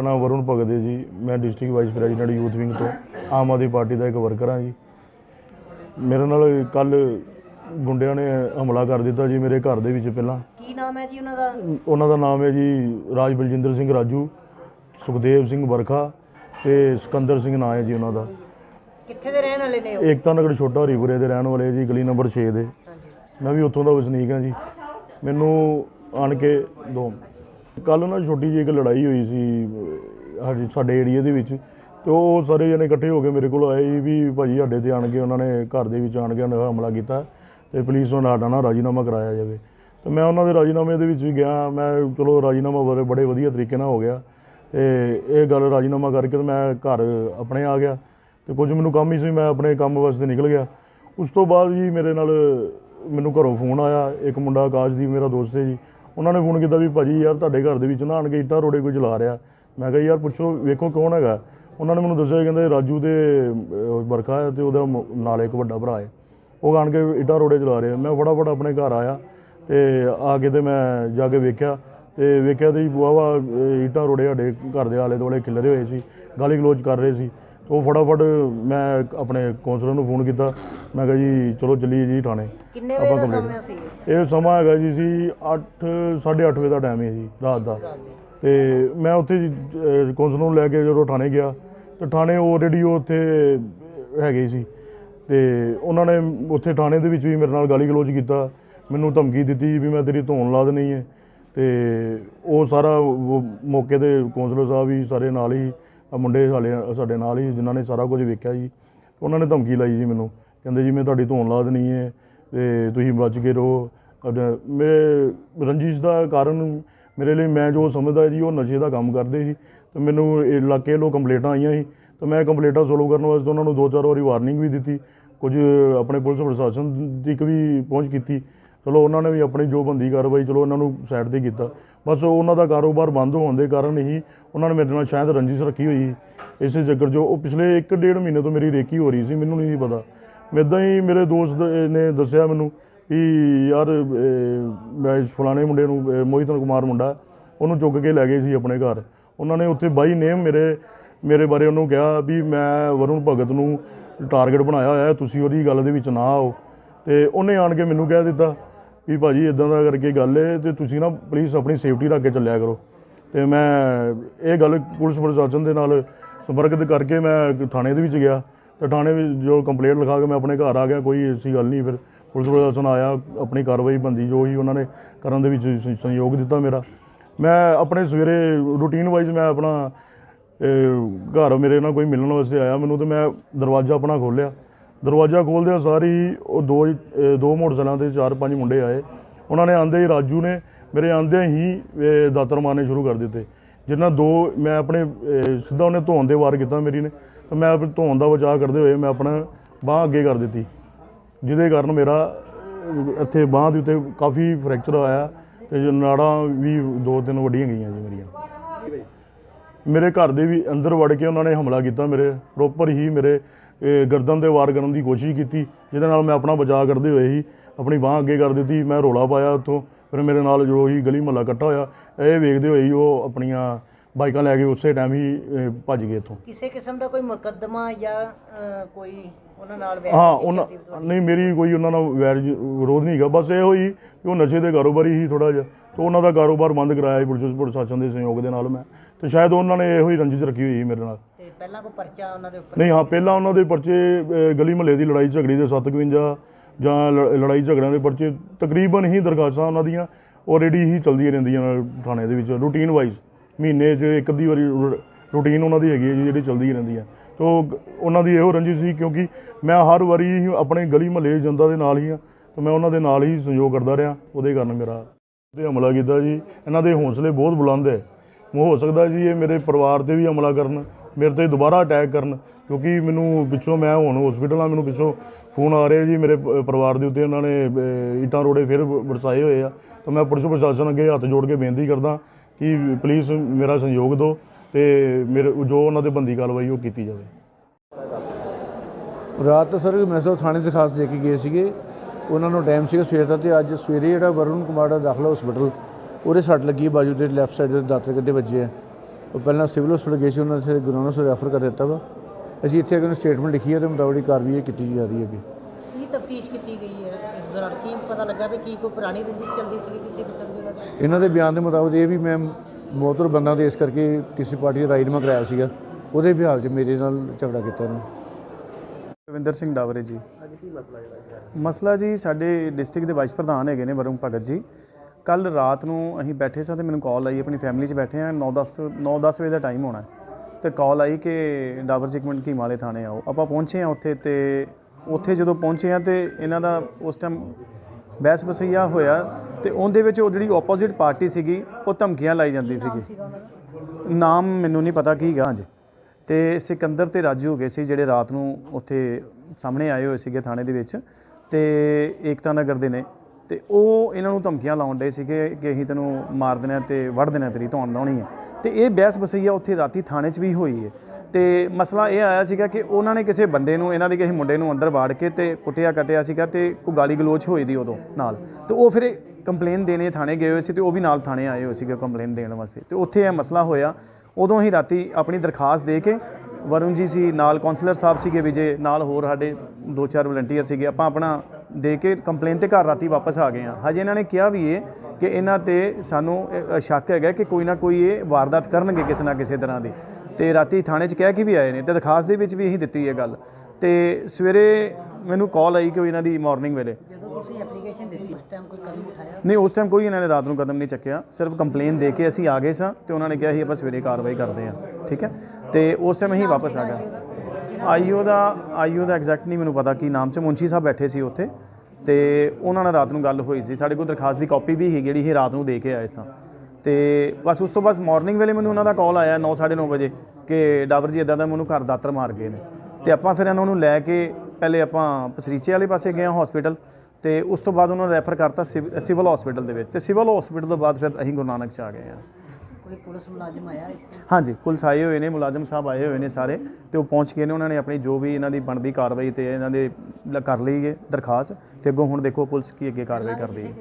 ਮੇਰਾ ਨਾਮ ਵਰੁਣ ਭਗਤ ਹੈ ਜੀ। ਮੈਂ district vice president youth wing ਤੋਂ ਆਮ ਆਦਮੀ ਪਾਰਟੀ ਦਾ ਇੱਕ ਵਰਕਰ ਹਾਂ ਜੀ। ਮੇਰੇ ਨਾਲ ਕੱਲ ਗੁੰਡਿਆਂ ਨੇ ਹਮਲਾ ਕਰ ਦਿੱਤਾ ਜੀ ਮੇਰੇ ਘਰ ਦੇ ਵਿੱਚ ਪਹਿਲਾਂ। ਕੀ ਨਾਮ ਹੈ ਜੀ ਉਹਨਾਂ ਦਾ? ਉਹਨਾਂ ਦਾ ਨਾਮ ਹੈ ਜੀ ਰਾਜ ਬਲਜਿੰਦਰ ਸਿੰਘ ਰਾਜੂ ਸੁਖਦੇਵ ਸਿੰਘ ਵਰਖਾ ਤੇ ਸਿਕੰਦਰ ਸਿੰਘ ਨਾਂ ਹੈ ਜੀ ਉਹਨਾਂ ਦਾ। ਕਿੱਥੇ ਦੇ ਰਹਿਣ ਵਾਲੇ ਨੇ ਉਹ? ਏਕਤਾ ਨਗਰ ਛੋਟਾ ਹਰੀਪੁਰੇ ਦੇ ਰਹਿਣ ਵਾਲੇ ਜੀ ਗਲੀ ਨੰਬਰ 6 ਦੇ। ਮੈਂ ਵੀ ਉੱਥੋਂ ਦਾ ਵਸਨੀਕ ਹਾਂ ਜੀ। ਮੈਨੂੰ ਆਣ ਕੇ ਦੋ ਕੱਲ ਨਾ ਛੋਟੀ ਜਿਹੀ ਇੱਕ ਲੜਾਈ ਹੋਈ ਸੀ ਅਹ, ਸਾਡੇ ਸਾਡੇ ਏਰੀਆ ਦੇ ਵਿੱਚ। ਤੇ ਉਹ ਸਾਰੇ ਜਣੇ ਇਕੱਠੇ ਹੋ ਕੇ ਮੇਰੇ ਕੋਲ ਆਏ ਜੀ ਵੀ ਭਾਜੀ ਸਾਡੇ ਤੇ ਆਣ ਕੇ ਉਹਨਾਂ ਨੇ ਘਰ ਦੇ ਵਿੱਚ ਆਣ ਕੇ ਉਹਨਾਂ ਨੇ ਹਮਲਾ ਕੀਤਾ ਤੇ ਪੁਲਿਸ ਨੂੰ ਸਾਡਾ ਨਾ ਰਾਜੀਨਾਮਾ ਕਰਾਇਆ ਜਾਵੇ। ਤੇ ਮੈਂ ਉਹਨਾਂ ਦੇ ਰਾਜੀਨਾਮੇ ਦੇ ਵਿੱਚ ਵੀ ਗਿਆ ਮੈਂ ਚਲੋ ਰਾਜੀਨਾਮਾ ਬੜੇ ਬੜੇ ਵਧੀਆ ਤਰੀਕੇ ਨਾਲ ਹੋ ਗਿਆ। ਤੇ ਇਹ ਗੱਲ ਰਾਜੀਨਾਮਾ ਕਰਕੇ ਤੇ ਮੈਂ ਘਰ ਆਪਣੇ ਆ ਗਿਆ। ਤੇ ਕੁਝ ਮੈਨੂੰ ਕੰਮ ਹੀ ਸੀ ਮੈਂ ਆਪਣੇ ਕੰਮ ਵਾਸਤੇ ਨਿਕਲ ਗਿਆ। ਉਸ ਤੋਂ ਬਾਅਦ ਜੀ ਮੇਰੇ ਨਾਲ ਮੈਨੂੰ ਘਰੋਂ ਫੋਨ ਆਇਆ ਇੱਕ ਮੁੰਡਾ ਆਕਾਸ਼ਦੀਪ ਮੇਰਾ ਦੋਸਤ ਹੈ ਜੀ। ਉਹਨਾਂ ਨੇ ਫੋਨ ਕੀਤਾ ਵੀ ਭਾਜੀ ਯਾਰ ਤੁਹਾਡੇ ਘਰ ਦੇ ਵਿੱਚ ਨਾ ਆਣ ਕੇ ਇੱਟਾਂ ਰੋੜੇ ਕੋਈ ਚਲਾ ਰਿਹਾ। ਮੈਂ ਕਿਹਾ ਯਾਰ ਪੁੱਛੋ ਵੇਖੋ ਕੌਣ ਹੈਗਾ। ਉਹਨਾਂ ਨੇ ਮੈਨੂੰ ਦੱਸਿਆ ਕਹਿੰਦੇ ਰਾਜੂ ਦੇ ਅਹ, ਵਰਖਾ ਹੈ ਤੇ ਉਹਦਾ ਮ- ਨਾਲ ਇੱਕ ਵੱਡਾ ਭਰਾ ਹੈ। ਉਹ ਆਣ ਕੇ ਇੱਟਾਂ ਰੋੜੇ ਚਲਾ ਰਿਹਾ। ਮੈਂ ਫਟਾਫਟ ਆਪਣੇ ਘਰ ਆਇਆ ਤੇ ਆ ਕੇ ਤੇ ਮੈਂ ਜਾ ਕੇ ਵੇਖਿਆ ਤੇ ਵੇਖਿਆ ਤੇ ਵਾਵਾ ਇੱਟਾਂ ਰੋੜੇ ਸਾਡੇ ਘਰ ਦੇ ਆਲੇ ਦੁਆਲੇ ਖਿਲਰੇ ਹੋਏ ਸੀ। ਗਾਲੀ ਗਲੋਚ ਕਰ ਰਹੇ ਸੀ। ਉਹ ਫਟਾਫਟ ਮੈਂ ਆਪਣੇ ਕੌਂਸਲਰ ਨੂੰ ਫੋਨ ਕੀਤਾ। ਮੈਂ ਕਿਹਾ ਜੀ ਚਲੋ ਚੱਲੀਏ ਜੀ ਥਾਣੇ। ਕਿੰਨੇ ਆਪਾਂ ਵਜੇ ਦਾ complaint- ਸਮਾਂ ਸੀ? ਇਹ ਸਮਾਂ ਹੈਗਾ ਜੀ ਸੀ 8 8:30 ਵਜੇ ਦਾ ਟਾਈਮ ਹੈ ਜੀ ਰਾਤ ਦਾ। ਤੇ ਮੈਂ ਉੱਥੇ ਕੌਂਸਲਰ ਨੂੰ ਲੈ ਕੇ ਜਦੋਂ ਥਾਣੇ ਗਿਆ ਤੇ ਥਾਣੇ ਆਲਰੇਡੀ ਉੱਥੇ ਹੈਗੇ ਸੀ। ਤੇ ਉਹਨਾਂ ਨੇ ਉੱਥੇ ਥਾਣੇ ਦੇ ਵਿੱਚ ਵੀ ਮੇਰੇ ਨਾਲ ਗਾਲੀ ਗਲੋਚ ਕੀਤਾ। ਮੈਨੂੰ ਧਮਕੀ ਦਿੱਤੀ ਵੀ ਮੈਂ ਤੇਰੀ ਧੌਣ ਲਾ ਦੇਣੀ ਹੈ। ਤੇ ਉਹ ਸਾਰਾ ਉਹ ਮੌਕੇ ਤੇ ਕੌਂਸਲਰ ਸਾਹਿਬ ਵੀ ਸਾਰੇ ਨਾਲ ਹੀ ਆਹ ਮੁੰਡੇ ਸਾਲੇ ਸਾਡੇ ਨਾਲ ਹੀ, ਜਿਨ੍ਹਾਂ ਨੇ ਸਾਰਾ ਕੁਝ ਵੇਖਿਆ ਜੀ। ਉਹਨਾਂ ਨੇ ਧਮਕੀ ਲਾਈ ਜੀ ਮੈਨੂੰ। ਕਹਿੰਦੇ ਜੀ, ਮੈਂ ਤੁਹਾਡੀ ਧੋਣ ਲਾ ਦੇਣੀ ਹੈ ਤੇ ਤੁਸੀਂ ਬਚ ਕੇ ਰਹੋ। ਅਡ- ਮੈਂ ਰੰਜਿਸ਼ ਦਾ ਕਾਰਨ ਮੇਰੇ ਲਈ ਮੈਂ ਜੋ ਸਮਝਦਾ ਜੀ, ਉਹ ਨਸ਼ੇ ਦਾ ਕੰਮ ਕਰਦੇ ਸੀ ਤੇ ਮੈਨੂੰ ਇਹ ਇਲਾਕੇ ਲੋ ਕੰਪਲੇਂਟਾਂ ਆਈਆਂ ਸੀ ਤੇ ਮੈਂ ਕੰਪਲੇਂਟਾਂ ਸੋਲਵ ਕਰਨ ਵਾਸਤੇ ਉਹਨਾਂ ਨੂੰ ਦੋ ਚਾਰ ਵਾਰੀ ਵਾਰਨਿੰਗ ਵੀ ਦਿੱਤੀ। ਕੁਝ ਆਪਣੇ ਪੁਲਿਸ ਪ੍ਰਸ਼ਾਸਨ ਤੱਕ ਵੀ ਪਹੁੰਚ ਕੀਤੀ। ਚਲੋ ਉਹਨਾਂ ਨੇ ਵੀ ਆਪਣੀ ਜੋ ਬੰਦੀ ਕਾਰਵਾਈ ਚਲੋ ਉਹਨਾਂ ਨੂੰ ਸਾਈਡ ਤੇ ਕੀਤਾ। ਬਸ ਉਹਨਾਂ ਦਾ ਕਾਰੋਬਾਰ ਬੰਦ ਹੋਣ ਦੇ ਕਾਰਨ ਹੀ ਉਹਨਾਂ ਨੇ ਮੇਰੇ ਨਾਲ ਸ਼ਾਇਦ ਰੰਜਿਸ਼ ਰੱਖੀ ਹੋਈ ਸੀ। ਇਸੇ ਚੱਕਰ 'ਚ ਉਹ ਪਿਛਲੇ 1.5 ਮਹੀਨੇ ਤੋਂ ਮੇਰੀ ਰੇਕੀ ਹੋ ਰਹੀ ਸੀ, ਮੈਨੂੰ ਨਹੀਂ ਪਤਾ। ਇਦਾਂ ਹੀ ਮੇਰੇ ਦੋਸਤ ਨੇ ਦੱਸਿਆ ਮੈਨੂੰ ਵੀ ਯਾਰ ਮੈਂ ਇਸ ਫਲਾਣੇ ਮੁੰਡੇ ਨੂੰ ਮੋਹਿਤਨ ਕੁਮਾਰ ਮੁੰਡਾ, ਉਹਨੂੰ ਚੁੱਕ ਕੇ ਲੈ ਗਏ ਸੀ ਆਪਣੇ ਘਰ। ਉਹਨਾਂ ਨੇ ਉੱਥੇ ਬਾਈ ਨੇਮ ਮੇਰੇ ਮੇਰੇ ਬਾਰੇ ਉਹਨੂੰ ਕਿਹਾ ਵੀ ਮੈਂ ਵਰੁਣ ਭਗਤ ਨੂੰ ਟਾਰਗੇਟ ਬਣਾਇਆ ਹੋਇਆ ਤੁਸੀਂ ਉਹਦੀ ਗੱਲ ਦੇ ਵਿੱਚ ਨਾ ਆਓ। ਤੇ ਉਹਨੇ ਆਣ ਕੇ ਮੈਨੂੰ ਕਹਿ ਦਿੱਤਾ ਵੀ ਭਾਜੀ ਇਦਾਂ ਦਾ ਕਰਕੇ ਗੱਲ ਹੈ ਤੇ ਤੁਸੀਂ ਨਾ ਪਲੀਜ਼ ਆਪਣੀ ਸੇਫਟੀ ਰੱਖ ਕੇ ਚੱਲਿਆ ਕਰੋ। ਤੇ ਮੈਂ ਇਹ ਗੱਲ ਪੁਲਿਸ ਪ੍ਰਸ਼ਾਸਨ ਦੇ ਨਾਲ ਸੰਪਰਕ ਕਰਕੇ ਮੈਂ ਥਾਣੇ ਦੇ ਵਿੱਚ ਗਿਆ। ਤੇ ਥਾਣੇ ਵਿੱਚ ਜੋ ਕੰਪਲੇਂਟ ਲਿਖਾ ਕੇ ਮੈਂ ਆਪਣੇ ਘਰ ਆ ਗਿਆ, ਕੋਈ ਐਸੀ ਗੱਲ ਨਹੀਂ ਫਿਰ ਪੁਲਿਸ ਪ੍ਰਸ਼ਾਸਨ ਆਇਆ, ਆਪਣੀ ਕਾਰਵਾਈ ਬੰਦੀ ਜੋ ਹੀ ਉਹਨਾਂ ਨੇ ਕਰਨ ਦੇ ਵਿੱਚ ਸ- ਸਹਿਯੋਗ ਦਿੱਤਾ ਮੇਰਾ। ਮੈਂ ਆਪਣੇ ਸਵੇਰੇ ਰੂਟੀਨ ਵਾਈਜ਼ ਮੈਂ ਆਪਣਾ ਘਰ ਮੇਰੇ ਨਾਲ ਕੋਈ ਮਿਲਣ ਵਾਸਤੇ ਆਇਆ ਮੈਨੂੰ ਤੇ ਮੈਂ ਦਰਵਾਜ਼ਾ ਆਪਣਾ ਖੋਲ੍ਹਿਆ। ਦਰਵਾਜ਼ਾ ਖੋਲ੍ਹਦਿਆਂ ਸਾਰੀ ਹੀ ਉਹ ਦੋ ਦੋ ਮੋਟਰਸਾਈਕਲਾਂ ਤੇ ਚਾਰ ਪੰਜ ਮੁੰਡੇ ਆਏ। ਉਹਨਾਂ ਨੇ ਆਂਦੇ ਹੀ ਰਾਜੂ ਨੇ, ਮੇਰੇ ਆਂਦਿਆਂ ਹੀ ਦਾਤਰ ਮਾਰਨੇ ਸ਼ੁਰੂ ਕਰ ਦਿੱਤੇ। ਜਿਨ੍ਹਾਂ ਦੋ, ਮੈਂ ਆਪਣੇ ਸਿੱਧਾ ਉਹਨੇ ਧੋਣ ਦੇ ਵਾਰ ਕੀਤਾ ਮੇਰੀ ਨੇ, ਤਾਂ ਮੈਂ ਆਪਣੇ ਧੋਣ ਦਾ ਬਚਾਅ ਕਰਦੇ ਹੋਏ ਮੈਂ ਆਪਣਾ ਬਾਹ ਅੱਗੇ ਕਰ ਦਿੱਤੀ। ਜਿਹਦੇ ਕਾਰਨ ਮੇਰਾ ਇੱਥੇ ਬਾਹ ਦੇ ਉੱਤੇ ਕਾਫੀ ਫ੍ਰੈਕਚਰ ਆਇਆ ਤੇ ਨਾੜਾਂ ਵੀ ਦੋ ਤਿੰਨ ਵੱਡੀਆਂ ਗਈਆਂ ਜੀ ਮੇਰੀਆਂ। ਮੇਰੇ ਘਰ ਦੇ ਵੀ ਅੰਦਰ ਵੜ ਕੇ ਉਹਨਾਂ ਨੇ ਹਮਲਾ ਕੀਤਾ ਮੇਰੇ, ਪ੍ਰੋਪਰ ਹੀ ਮੇਰੇ ਗਰਦਨ ਤੇ ਵਾਰ ਕਰਨ ਦੀ ਕੋਸ਼ਿਸ਼ ਕੀਤੀ ਜਿਹਦੇ ਨਾਲ ਮੈਂ ਆਪਣਾ ਬਚਾਅ ਕਰਦੇ ਹੋਏ ਹੀ ਆਪਣੀ ਬਾਹ ਅੱਗੇ ਕਰ ਦਿੱਤੀ ਮੈਂ ਰੋਲਾ ਪਾਇਆ ਉੱਥੋਂ ਫਿਰ ਮੇਰੇ ਨਾਲ ਜੋ ਹੀ ਗਲੀ ਮਹੱਲਾ ਇਕੱਠਾ ਹੋਇਆ ਇਹ ਵੇਖਦੇ ਹੋਏ ਹੀ ਉਹ ਆਪਣੀਆਂ ਬਾਈਕਾਂ ਲੈ ਕੇ ਉਸੇ ਟਾਈਮ ਹੀ ਭੱਜ ਗਏ ਇੱਥੋਂ ਕਿਸੇ ਕਿਸਮ ਦਾ ਕੋਈ ਮੁਕੱਦਮਾ ਜਾਂ ਕੋਈ ਉਹਨਾਂ ਨਾਲ ਵੈਰ ਹਾਂ ਉਹਨਾਂ? ਨਹੀਂ ਮੇਰੀ ਕੋਈ ਉਹਨਾਂ ਨਾਲ ਵੈਰ ਵਿਰੋਧ ਨਹੀਂ ਹੈਗਾ ਬਸ ਇਹ ਹੋਈ ਕਿ ਉਹ ਨਸ਼ੇ ਦੇ ਕਾਰੋਬਾਰੀ ਹੀ ਥੋੜਾ ਜਿਹਾ ਤੇ ਉਹਨਾਂ ਦਾ ਕਾਰੋਬਾਰ ਬੰਦ ਕਰਾਇਆ ਸੀ ਪੁਲਿਸ ਪ੍ਰਸ਼ਾਸਨ ਦੇ ਸਹਿਯੋਗ ਦੇ ਨਾਲ ਮੈਂ। ਤੇ ਸ਼ਾਇਦ ਉਹਨਾਂ ਨੇ ਇਹੋ ਹੀ ਰੰਜਿਸ਼ ਰੱਖੀ ਹੋਈ ਸੀ ਮੇਰੇ ਨਾਲ। ਤੇ ਪਹਿਲਾਂ ਕੋਈ ਪਰਚਾ ਉਹਨਾਂ ਦੇ ਉੱਪਰ? ਨਹੀਂ ਹਾਂ ਪਹਿਲਾਂ ਉਹਨਾਂ ਦੇ ਪਰਚੇ ਅਹ, ਗਲੀ ਮਹੱਲੇ ਦੀ ਲੜਾਈ ਝਗੜੀ ਦੇ 751 ਜਾਂ ਲ- ਲੜਾਈ ਝਗੜਿਆਂ ਦੇ ਪਰਚੇ ਤਕਰੀਬਨ ਹੀ ਦਰਖਾਸਤਾਂ ਉਹਨਾਂ ਦੀਆਂ ਆਲਰੇਡੀ ਹੀ ਚਲਦੀਆਂ ਰਹਿੰਦੀਆਂ ਨੇ ਥਾਣੇ ਦੇ ਵਿੱਚ ਰੂਟੀਨ ਵਾਈਜ਼ ਮਹੀਨੇ 'ਚ ਇੱਕ ਅੱਧੀ ਵਾਰੀ ਰੂਟੀਨ ਉਹਨਾਂ ਦੀ ਹੈਗੀ ਹੈ ਜੀ ਜਿਹੜੀ ਚਲਦੀ ਰਹਿੰਦੀ ਹੈ ਤੋ ਉਹਨਾਂ ਦੀ ਇਹੋ ਰੰਜਿਸ਼ ਸੀ ਕਿਉਂਕਿ ਮੈਂ ਹਰ ਵਾਰੀ ਹੀ ਆਪਣੇ ਗਲੀ ਮਹੱਲੇ ਜਨਤਾ ਦੇ ਨਾਲ ਹੀ ਹਾਂ ਤੇ ਮੈਂ ਉਹਨਾਂ ਦੇ ਨਾਲ ਹੀ ਸਹਿਯੋਗ ਕਰਦਾ ਰਿਹਾ ਉਹਦੇ ਕਾਰਨ ਮੇਰਾ ਤੇ ਹਮਲਾ ਕੀਤਾ ਜੀ। ਇਹਨਾਂ ਦੇ ਹੌਸਲੇ ਬਹੁਤ ਬੁਲੰਦ ਹੈ। ਹੋ ਸਕਦਾ ਜੀ ਇਹ ਮੇਰੇ ਪਰਿਵਾਰ ਤੇ ਵੀ ਹਮਲਾ ਕਰਨ ਮੇਰੇ ਤੇ ਦੁਬਾਰਾ ਅਟੈਕ ਕਰਨ ਕਿਉਂਕਿ ਮੈਨੂੰ ਪਿੱਛੋਂ ਮੈਂ ਹੁਣ ਹਸਪੀਟਲ ਆ ਮੈਨੂੰ ਪਿੱਛੋਂ ਫੋਨ ਆ ਰਿਹਾ ਜੀ ਮੇਰੇ ਪਰਿਵਾਰ ਦੇ ਉੱਤੇ ਉਹਨਾਂ ਨੇ ਅਹ, ਇੱਟਾਂ ਰੋੜੇ ਫਿਰ ਵਰਸਾਏ ਹੋਏ ਆ। ਤਾਂ ਮੈਂ ਪੁਲਿਸ ਪ੍ਰਸ਼ਾਸਨ ਅੱਗੇ ਹੱਥ ਜੋੜ ਕੇ ਬੇਨਤੀ ਕਰਦਾ ਕਿ ਪਲੀਜ਼ ਮੇਰਾ ਸਹਿਯੋਗ ਦਿਓ ਤੇ ਮੇਰੇ ਜੋ ਉਹਨਾਂ ਤੇ ਬੰਦੀ ਕਾਰਵਾਈ ਉਹ ਕੀਤੀ ਜਾਵੇ। ਰਾਤ ਸਰ ਮੈਂ ਥਾਣੇ 'ਤੇ ਖਾਸ ਦੇ ਕੇ ਗਏ ਸੀਗੇ। ਉਹਨਾਂ ਨੂੰ ਟਾਈਮ ਸੀਗਾ ਸਵੇਰ ਦਾ ਤੇ ਅੱਜ ਸਵੇਰੇ ਜਿਹੜਾ ਵਰੁਣ ਕੁਮਾਰ ਦਾ ਦਾਖਲਾ ਹਸਪੀਟਲ ਉਹਦੇ ਸੱਟ ਲੱਗੀ ਬਾਜੂ ਦੇ ਲੈਫਟ ਸਾਈਡ ਦੇ ਦਾਤਰ ਕਿਤੇ ਵੱਜੇ ਆ। ਉਹ ਪਹਿਲਾਂ ਸਿਵਲ ਹਸਪੀਟਲ ਗਏ ਸੀ ਉਹਨਾਂ ਨੇ ਗੁਰੂ ਨਾਨਕ ਰੈਫਰ ਕਰ ਦਿੱਤਾ ਵਾ। ਅਸੀਂ ਇੱਥੇ ਅਗਰ ਸਟੇਟਮੈਂਟ ਲਿਖੀ ਹੈ ਤੇ ਮੁਤਾਬਕ ਕਾਰਵਾਈ ਕੀਤੀ ਜਾ ਰਹੀ ਹੈ ਅੱਗੇ ਕੀ ਤਫਤੀਸ਼ ਕੀਤੀ ਗਈ ਹੈ ਇਸ ਦੌਰਾਨ? ਕੀ ਪਤਾ ਲੱਗਾ ਵੀ ਕੀ ਕੋਈ ਪੁਰਾਣੀ ਰੰਜਿਸ਼ ਚੱਲਦੀ ਸੀ ਕਿਸੇ ਕਿਸਮ ਦੀ ਇਹਨਾਂ ਦੇ ਬਿਆਨ ਦੇ ਮੁਤਾਬਕ ਇਹ ਵੀ ਮੈਂ ਮੌਤਰ ਬੰਦਾ ਦੇ ਇਸ ਕਰਕੇ ਕਿਸੇ ਪਾਰਟੀ ਦਾ ਰਾਜੀਨਾਮਾ ਕਰਾਇਆ ਸੀਗਾ। ਉਹਦੇ ਬਿਹਾਰ 'ਚ ਮੇਰੇ ਨਾਲ ਝਗੜਾ ਕੀਤਾ ਇਹਨੇ ਰਵਿੰਦਰ ਸਿੰਘ ਡਾਵਰੇ ਜੀ। ਮਸਲਾ ਜੀ ਸਾਡੇ ਡਿਸਟ੍ਰਿਕਟ ਦੇ ਵਾਈਸ ਪ੍ਰਧਾਨ ਹੈਗੇ ਨੇ ਵਰੁਣ ਭਗਤ ਜੀ। ਕੱਲ ਰਾਤ ਨੂੰ ਅਸੀਂ ਬੈਠੇ ਸਾਂ ਤੇ ਮੈਨੂੰ ਕਾਲ ਆਈ ਆਪਣੀ ਫੈਮਿਲੀ 'ਚ ਬੈਠੇ ਆ 9-10 9-10 ਵਜੇ ਦਾ ਟਾਈਮ ਹੋਣਾ। ਤੇ ਕਾਲ ਆਈ ਕਿ ਡਾਬਰ ਜੀ ਇੱਕ ਮਿੰਟ ਕੀ ਮਾਲੇ ਥਾਣੇ ਆਓ। ਆਪਾਂ ਪਹੁੰਚੇ ਆ ਉੱਥੇ ਤੇ ਉੱਥੇ ਜਦੋਂ ਪਹੁੰਚੇ ਆ ਤੇ ਇਹਨਾਂ ਦਾ ਉਸ ਟਾਈਮ ਬਹਿਸ ਬਸਈਆ ਹੋਇਆ ਤੇ ਉਹਦੇ ਵਿੱਚ ਉਹ ਜਿਹੜੀ ਆਪੋਜ਼ਿਟ ਪਾਰਟੀ ਸੀਗੀ ਉਹ ਧਮਕੀਆਂ ਲਾਈ ਜਾਂਦੀ ਸੀਗੀ। ਨਾਮ ਮੈਨੂੰ ਨਹੀਂ ਪਤਾ ਕੀ ਗਾ ਜੀ ਤੇ ਸਿਕੰਦਰ ਤੇ ਰਾਜੂ ਹੋ ਗਏ ਸੀ ਜਿਹੜੇ ਰਾਤ ਨੂੰ ਉੱਥੇ ਸਾਹਮਣੇ ਆਏ ਹੋਏ ਸੀਗੇ ਥਾਣੇ ਦੇ ਵਿੱਚ ਤੇ ਏਕਤਾ ਨਗਰ ਦੇ ਨੇ। ਤੇ ਉਹ ਇਹਨਾਂ ਨੂੰ ਧਮਕੀਆਂ ਲਾਉਣ ਡੇ ਸੀਗੇ ਕਿ ਅਸੀਂ ਤੈਨੂੰ ਮਾਰ ਦੇਣਾ ਤੇ ਵੜ ਦੇਣਾ ਤੇਰੀ ਧੌਣ ਲਾਉਣੀ ਹੈ ਤੇ ਇਹ ਬਹਿਸ ਬਸਈਆ ਉੱਥੇ ਰਾਤੀ ਥਾਣੇ 'ਚ ਵੀ ਹੋਈ ਹੈ ਤੇ ਮਸਲਾ ਇਹ ਆਇਆ ਸੀਗਾ ਕਿ ਉਹਨਾਂ ਨੇ ਕਿਸੇ ਬੰਦੇ ਨੂੰ, ਇਹਨਾਂ ਦੇ ਕਿਸੇ ਮੁੰਡੇ ਨੂੰ ਅੰਦਰ ਵਾੜ ਕੇ ਤੇ ਕੁੱਟਿਆ, ਕੱਟਿਆ ਸੀਗਾ ਤੇ ਕੋਈ ਗਾਲੀ ਗਲੋਚ ਹੋਈ ਦੀ ਉਦੋਂ ਨਾਲ। ਤੇ ਉਹ ਫਿਰ ਕੰਪਲੇਨ ਦੇਣੇ ਥਾਣੇ ਗਏ ਹੋਏ ਸੀ ਤੇ ਉਹ ਵੀ ਨਾਲ ਥਾਣੇ ਆਏ ਹੋਏ ਸੀਗੇ ਕੰਪਲੇਨ ਦੇਣ ਵਾਸਤੇ। ਤੇ ਉੱਥੇ ਇਹ ਮਸਲਾ ਹੋਇਆ ਉਦੋਂ ਹੀ ਰਾਤੀ ਆਪਣੀ ਦਰਖਾਸਤ ਦੇ ਕੇ ਵਰੁਣ ਜੀ ਸੀ, ਨਾਲ ਕਾਉਂਸਲਰ ਸਾਹਿਬ ਸੀਗੇ ਵਿਜੇ ਨਾਲ ਹੋਰ ਸਾਡੇ ਦੋ ਚਾਰ ਵਲੰਟੀਅਰ ਸੀਗੇ, ਆਪਾਂ ਆਪਣਾ ਦੇ ਕੇ ਕੰਪਲੇਨ ਤੇ ਘਰ ਰਾਤੀ ਵਾਪਸ ਆ ਗਏ ਆ ਹਜੇ ਇਹਨਾਂ ਨੇ ਕਿਹਾ ਵੀ ਇਹ ਕਿ ਇਹਨਾਂ ਤੇ ਸਾਨੂੰ ਸ਼ੱਕ ਹੈਗਾ ਕਿ ਕੋਈ ਨਾ ਕੋਈ ਇਹ ਵਾਰਦਾਤ ਕਰਨਗੇ ਕਿਸੇ ਨਾ ਕਿਸੇ ਤਰ੍ਹਾਂ ਦੀ। ਤੇ ਰਾਤੀ ਥਾਣੇ 'ਚ ਕਹਿ ਕੇ ਵੀ ਆਏ ਨੇ ਤੇ ਦਰਖਾਸਤ ਦੇ ਵਿੱਚ ਵੀ ਇਹੀ ਦਿੱਤੀ ਹੈ ਗੱਲ। ਤੇ ਸਵੇਰੇ ਮੈਨੂੰ ਕਾਲ ਆਈ ਕਿ ਇਹਨਾਂ ਦੀ ਮਾਰਨਿੰਗ ਵੇਲੇ। ਜਦੋਂ ਤੁਸੀਂ ਐਪਲੀਕੇਸ਼ਨ ਉਸ ਟਾਈਮ ਕੋਈ ਕਦਮ ਉਠਾਇਆ? ਨਹੀਂ, ਉਸ ਟਾਈਮ ਕੋਈ ਇਹਨਾਂ ਨੇ ਰਾਤ ਨੂੰ ਕਦਮ ਨਹੀਂ ਚੱਕਿਆ। ਸਿਰਫ ਕੰਪਲੇਨ ਦੇ ਕੇ ਅਸੀਂ ਆ ਗਏ ਸਾਂ ਤੇ ਉਹਨਾਂ ਨੇ ਕਿਹਾ ਸੀ, ਆਪਾਂ ਸਵੇਰੇ ਕਾਰਵਾਈ ਕਰਦੇ ਹਾਂ। ਠੀਕ ਹੈ? ਤੇ ਉਸ ਟਾਈਮ ਅਸੀਂ ਵਾਪਸ ਆ ਗਏ। ਆਈਓ ਦਾ ਆਈਓ ਦਾ ਐਗਜ਼ੈਕਟ ਨਹੀਂ ਮੈਨੂੰ ਪਤਾ ਕੀ ਨਾਮ ਚ ਮੁੰਸ਼ੀ ਸਾਹਿਬ ਬੈਠੇ ਸੀ ਉੱਥੇ ਤੇ ਉਹਨਾਂ ਨਾਲ ਰਾਤ ਨੂੰ ਗੱਲ ਹੋਈ ਸੀ। ਸਾਡੇ ਕੋਲ ਦਰਖਾਸਤ ਦੀ ਕਾਪੀ ਵੀ ਸੀ ਜਿਹੜੀ ਇਹ ਰਾਤ ਨੂੰ ਦੇ ਕੇ ਆਏ ਸਾਂ। ਤੇ ਬਸ ਉਸ ਤੋਂ ਬਾਅਦ ਮਾਰਨਿੰਗ ਵੇਲੇ ਮੈਨੂੰ ਉਹਨਾਂ ਦਾ ਕਾਲ ਆਇਆ 9:30 ਵਜੇ ਕਿ ਡਾਬਰ ਜੀ ਇਦਾਂ ਦਾ ਮੈਨੂੰ ਘਰ ਦਾਤਰ ਮਾਰ ਗਏ ਨੇ। ਤੇ ਆਪਾਂ ਫਿਰ ਇਹਨਾਂ ਨੂੰ ਲੈ ਕੇ ਪਹਿਲੇ ਆਪਾਂ ਪਸਰੀਚੇ ਵਾਲੇ ਪਾਸੇ ਗਏ ਹਾਂ ਹਸਪੀਟਲ ਤੇ ਉਸ ਤੋਂ ਬਾਅਦ ਉਹਨਾਂ ਨੂੰ ਰੈਫਰ ਕਰਤਾ ਸਿਵ- ਸਿਵਲ ਹਸਪੀਟਲ ਦੇ ਵਿੱਚ। ਤੇ ਸਿਵਲ ਹਸਪੀਟਲ ਤੋਂ ਬਾਅਦ ਫਿਰ ਅਸੀਂ ਗੁਰੂ ਨਾਨਕ ਚ ਆ ਗਏ ਆ ਕੋਈ ਪੁਲਿਸ ਮੁਲਾਜ਼ਮ ਆਇਆ ਹਾਂਜੀ ਪੁਲਿਸ ਆਏ ਹੋਏ ਨੇ ਮੁਲਾਜ਼ਮ ਸਾਹਿਬ ਆਏ ਹੋਏ ਨੇ ਸਾਰੇ ਤੇ ਉਹ ਪਹੁੰਚ ਕੇ ਨੇ ਉਹਨਾਂ ਨੇ ਆਪਣੀ ਜੋ ਵੀ ਇਹਨਾਂ ਦੀ ਬਣਦੀ ਕਾਰਵਾਈ ਤੇ ਇਹਨਾਂ ਦੇ ਕਰ ਲਈ ਹੈ ਦਰਖਾਸਤ ਤੇ ਅੱਗੋਂ ਹੁਣ ਦੇਖੋ ਪੁਲਿਸ ਕੀ ਅੱਗੇ ਕਾਰਵਾਈ ਕਰਦੀ ਹੈ।